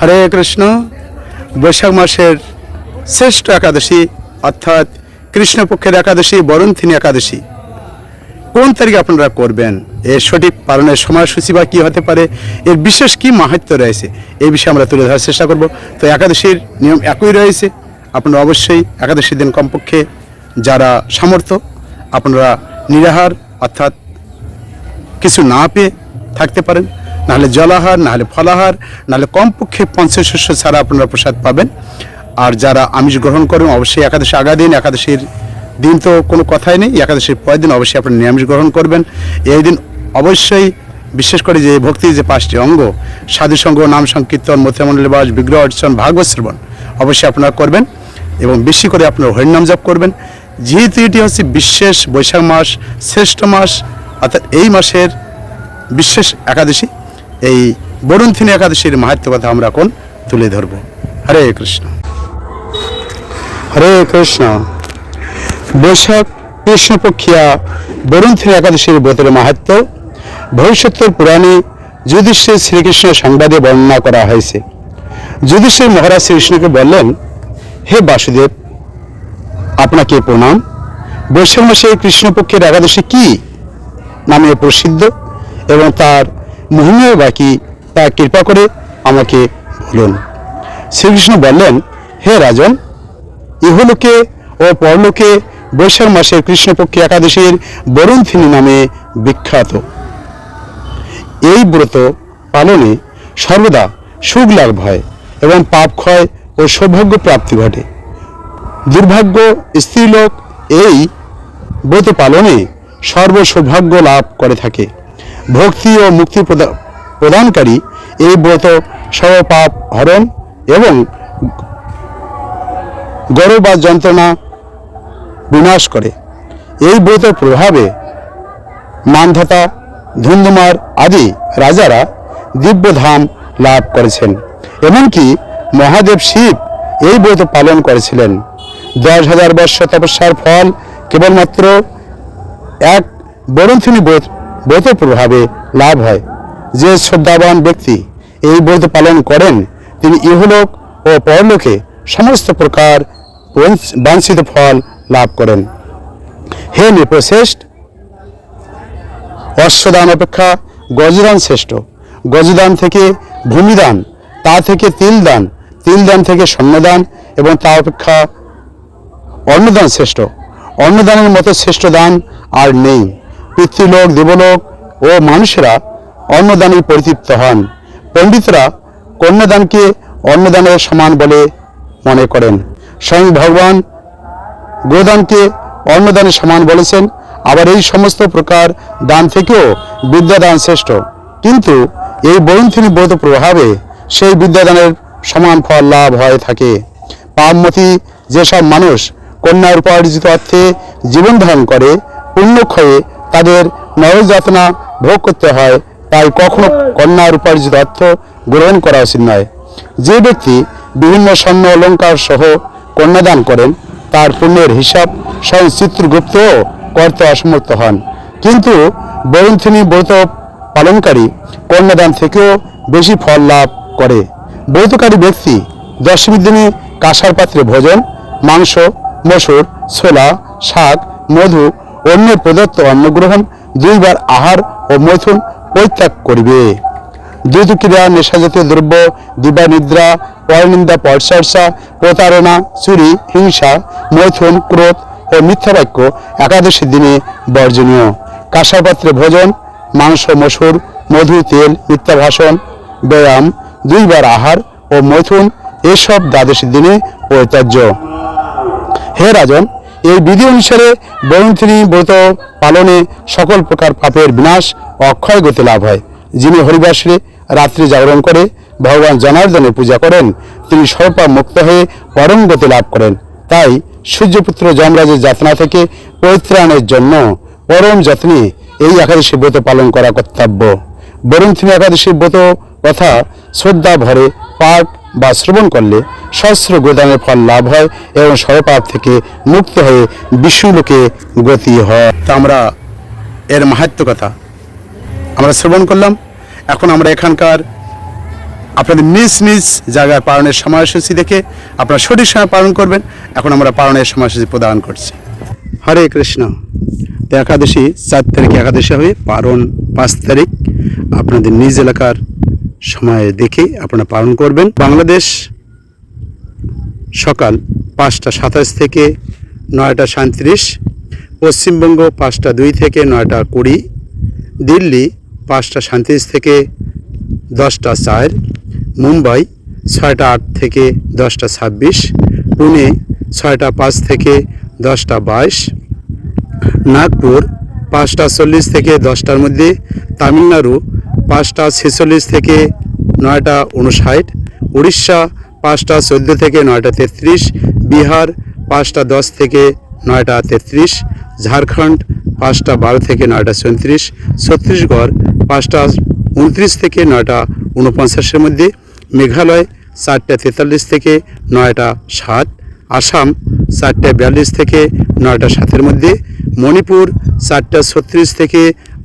হরে কৃষ্ণ। বৈশাখ মাসের শ্রেষ্ঠ একাদশী অর্থাৎ কৃষ্ণপক্ষের একাদশী বরুণথিনী একাদশী। কোন তারিখে আপনারা করবেন? এর সঠিক পালনের সময়সূচি বা কী হতে পারে? এর বিশেষ কী মাহাত্ম রয়েছে? এই বিষয়ে আমরা তুলে ধরার চেষ্টা করব। তো একাদশীর নিয়ম একই রয়েছে। আপনারা অবশ্যই একাদশী দিন কমপক্ষে যারা সামর্থ্য, আপনারা নিরাহার, অর্থাৎ কিছু না পেয়ে থাকতে পারেন। নাহলে জলাহার, নাহলে ফলাহার, নাহলে কমপক্ষে পঞ্চাশ শস্য ছাড়া আপনারা প্রসাদ পাবেন। আর যারা আমিষ গ্রহণ করেন, অবশ্যই একাদশী আগা দিন একাদশীর দিন তো কোনো কথাই নেই, একাদশীর পরের দিন অবশ্যই আপনারা নিরামিষ গ্রহণ করবেন। এই দিন অবশ্যই বিশেষ করে যে ভক্তির যে পাঁচটি অঙ্গ, সাধু সঙ্গ, নাম সংকীর্তন মথিমণ্ডল বাস, বিগ্রহ অর্চন ভাগবত শ্রবণ অবশ্যই আপনারা করবেন এবং বেশি করে আপনারা হরিনাম জপ করবেন। যেহেতু এটি হচ্ছে বিশেষ বৈশাখ মাস, শ্রেষ্ঠ মাস, অর্থাৎ এই মাসের বিশেষ একাদশী এই বরুণথিনী একাদশীর মাহাত্ম কথা আমরা এখন তুলে ধরব। হরে কৃষ্ণ। হরে কৃষ্ণ। বৈশাখ কৃষ্ণপক্ষিয়া বরুণথিনী একাদশীর ব্রতের মাহাত্ম, ভবিষ্যতের পুরাণে যুধিষ্ঠির শ্রীকৃষ্ণ সংবাদে বর্ণনা করা হয়েছে। যুধিষ্ঠির মহারাজ শ্রীকৃষ্ণকে বললেন, হে বাসুদেব, আপনাকে প্রণাম। বৈশাখ মাসে কৃষ্ণপক্ষের একাদশী কি? নামে প্রসিদ্ধ এবং তার মহিমা বাকি তা কৃপা করে আমাকে বলুন। শ্রীকৃষ্ণ বললেন, হে রাজন, ইহলোকে ও পরলোকে বৈশাখ মাসের কৃষ্ণপক্ষী একাদশীর বরুণথিনী নামে বিখ্যাত। এই ব্রত পালনে সর্বদা সুখ লাভ হয় এবং পাপ ক্ষয় ও সৌভাগ্য প্রাপ্তি ঘটে। দুর্ভাগ্য, স্ত্রীলোক এই ব্রত পালনে সর্বসৌভাগ্য লাভ করে থাকে। ভক্তি ও মুক্তি প্রদা- প্রদানকারী এই ব্রত সর্বপাপ হরণ এবং গর্ব বা যন্ত্রণা বিনাশ করে। এই ব্রতের প্রভাবে মানধাতা, ধুন্ধুমার আদি রাজারা দিব্যধাম লাভ করেছেন। এমনকি মহাদেব শিব এই ব্রত পালন করেছিলেন। দশ হাজার বর্ষ তপস্যার ফল কেবলমাত্র এক বরণথিনী ব্রত ব্রত প্রভাবে লাভ হয়। যে শ্রদ্ধাবান ব্যক্তি এই ব্রত পালন করেন, তিনি ইহলোক ও পরলোকে সমস্ত প্রকার বাঞ্ছিত ফল লাভ করেন। হে নৃপশ্রেষ্ঠ অশ্বদান অপেক্ষা গজদান শ্রেষ্ঠ। গজদান থেকে ভূমিদান, তা থেকে তিলদান তিলদান থেকে স্বর্ণদান এবং তা অপেক্ষা অন্নদান শ্রেষ্ঠ। অন্নদানের মতো শ্রেষ্ঠ দান আর নেই। পিতৃলোক, দেবলোক ও মানুষেরা অন্নদানে পরিতৃপ্ত হন। পণ্ডিতরা কন্যাদানকে অন্নদানের সমান বলে মনে করেন। স্বয়ং ভগবান গোদানকে অন্নদানের সমান বলেছেন। আবার এই সমস্ত প্রকার দান থেকেও বিদ্যাদান শ্রেষ্ঠ। কিন্তু এই বরুণথিনী ব্রত প্রভাবে সেই বিদ্যাদানের সমান ফল লাভ হয়ে থাকে। পাপমতি যেসব মানুষ কন্যার উপার্জিত অর্থে জীবন ধারণ করে, পুণ্যক্ষয়ে তাদের নরযাতনা ভোগ করতে হয়, তাই কখনো কন্যার উপার্জিত অর্থ গ্রহণ করা উচিত নয়। যে ব্যক্তি বিভিন্ন স্বর্ণ অলঙ্কার সহ কন্যাদান করেন, তার পুণ্যের হিসাব স্বয়ং চিত্রগুপ্তও করতে অসমর্থ হন। কিন্তু বরুণথিনী ব্রত পালনকারী কন্যাদান থেকেও বেশি ফল লাভ করে। ব্রতকারী ব্যক্তি দশমীর দিনে কাঁসার পাত্রে ভোজন, মাংস, মসুর, ছোলা, শাক, মধু অন্যের প্রদত্ত অন্নগ্রহণ দুইবার আহার ও মৈথুন পরিত্যাগ করিবে। দুদুক্রিয়া নেশাজাতীয় দ্রব্য, দিবা নিদ্রা, পরনিন্দা, পরচর্চা, প্রতারণা, চুরি, হিংসা, মৈথুন, ক্রোধ ও মিথ্যা বাক্য একাদশীর দিনে বর্জনীয়। কাঁসার পাত্রে ভোজন, মাংস, মসুর, মধু, তেল, মিথ্যা ভাষণ, ব্যায়াম, দুইবার আহার ও মৈথুন এসব দ্বাদশীর দিনে পরিত্যাজ্য। হে রাজন এই বিধি অনুসারে বরুণথিনী ব্রত পালনে সকল প্রকার পাপের বিনাশ ও অক্ষয় গতি লাভ হয়। যিনি হরিবাসরে রাত্রি জাগরণ করে, ভগবান জনার্দনের পূজা করেন, তিনি সর্বপাপ মুক্ত হয়ে পরম গতি লাভ করেন। তাই সূর্যপুত্র যমরাজের যাতনা থেকে পরিত্রাণের জন্য পরম যত্নে এই একাদশী ব্রত পালন করা কর্তব্য। বরুণথিনী একাদশী ব্রত কথা শ্রদ্ধা ভরে পাঠ বা শ্রবণ করলে সহস্র গোদানের ফল লাভ হয় এবং সর্বপাপ থেকে মুক্ত হয়ে বিষ্ণুলোকে গতি হয়। তা আমরা এর মাহাত্ম কথা। আমরা শ্রবণ করলাম। এখন আমরা এখানকার আপনাদের নিজ নিজ জায়গায় পালনের সময়সূচি দেখে আপনারা সঠিক সময় পালন করবেন। এখন আমরা পালনের সময়সূচি প্রদান করছি। হরে কৃষ্ণ। একাদশী চার তারিখ একাদশী হবে, পারণ পাঁচ তারিখ। আপনাদের নিজ এলাকার সময় দেখে আপনারা পালন করবেন। বাংলাদেশ সকাল পাঁচটা সাতাশ থেকে নয়টা সাঁত্রিশ, পশ্চিমবঙ্গ পাঁচটা দুই থেকে নয়টা কুড়ি, দিল্লি পাঁচটা সাঁত্রিশ থেকে দশটা চার, মুম্বাই ছয়টা আট থেকে দশটা ছাব্বিশ, পুনে ছয়টা পাঁচ থেকে দশটা বাইশ, নাগপুর পাঁচটা চল্লিশ থেকে দশটার মধ্যে তামিলনাড়ু পাঁচটা ছেচল্লিশ থেকে নয়টা উনষাট, উড়িষ্যা পাঁচটা চোদ্দ থেকে নয়টা তেত্রিশ, বিহার পাঁচটা দশ থেকে নয়টা তেত্রিশ, ঝাড়খণ্ড পাঁচটা বারো থেকে নয়টা চৌত্রিশ, ছত্তিশগড় পাঁচটা উনত্রিশ থেকে নয়টা উনপঞ্চাশের মধ্যে, মেঘালয় চারটা তেতাল্লিশ থেকে নয়টা সাত আসাম চারটা বিয়াল্লিশ থেকে নয়টা সাতের মধ্যে, মণিপুর চারটা ছত্রিশ থেকে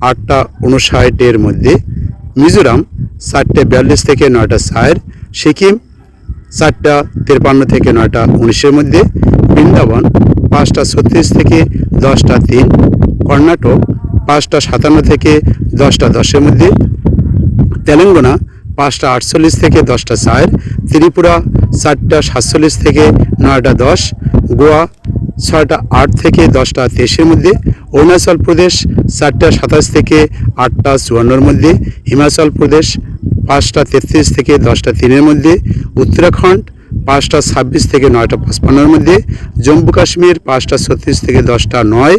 আটটা উনষাটের মধ্যে। মিজোরাম চারটে বিয়াল্লিশ থেকে নয়টা চার সিকিম চারটা তিরপান্ন থেকে নয়টা উনিশের মধ্যে, বৃন্দাবন, পাঁচটা ছত্রিশ থেকে দশটা তিন, কর্ণাটক, পাঁচটা সাতান্ন থেকে দশটা দশের মধ্যে, তেলেঙ্গানা, পাঁচটা আটচল্লিশ থেকে দশটা চার ত্রিপুরা চারটা সাতচল্লিশ থেকে নয়টা দশ, গোয়া ছয়টা আট থেকে দশটা তেইশের মধ্যে, অরুণাচল প্রদেশ চারটা সাতাশ থেকে আটটা চুয়ান্নর মধ্যে, হিমাচল প্রদেশ পাঁচটা তেত্রিশ থেকে দশটা তিনের মধ্যে, উত্তরাখণ্ড পাঁচটা ছাব্বিশ থেকে নয়টা পঁচপান্নর মধ্যে, জম্মু কাশ্মীর পাঁচটা ছত্রিশ থেকে দশটা নয়,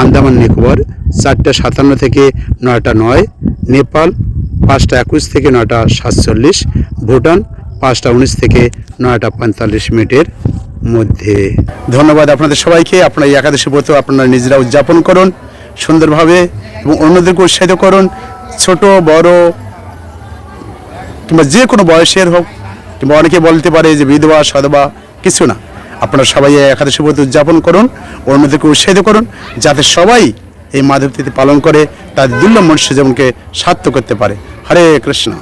আন্দামান নিকোবর চারটা সাতান্ন থেকে নয়টা নয়, নেপাল পাঁচটা একুশ থেকে নয়টা সাতচল্লিশ, ভুটান পাঁচটা উনিশ থেকে নয়টা পঁয়তাল্লিশ মিনিটের মধ্যে। ধন্যবাদ আপনাদের সবাইকে। আপনারা এই একাদশী ব্রত আপনারা নিজেরা উদযাপন করুন, সুন্দরভাবে এবং অন্যদেরকে উৎসাহিত করুন। ছোট, বড়, কিংবা যে কোনো বয়সের হোক, কিংবা অনেকে বলতে পারে যে বিধবা, সধবা, কিছু না। আপনারা সবাই একাদশী ব্রত উদযাপন করুন, অন্যদেরকে উৎসাহিত করুন, যাতে সবাই এই মাধব তিথি পালন করে, তাদের দুর্লভ মনুষ্য জীবনকে সার্থক করতে পারে। হরে কৃষ্ণ।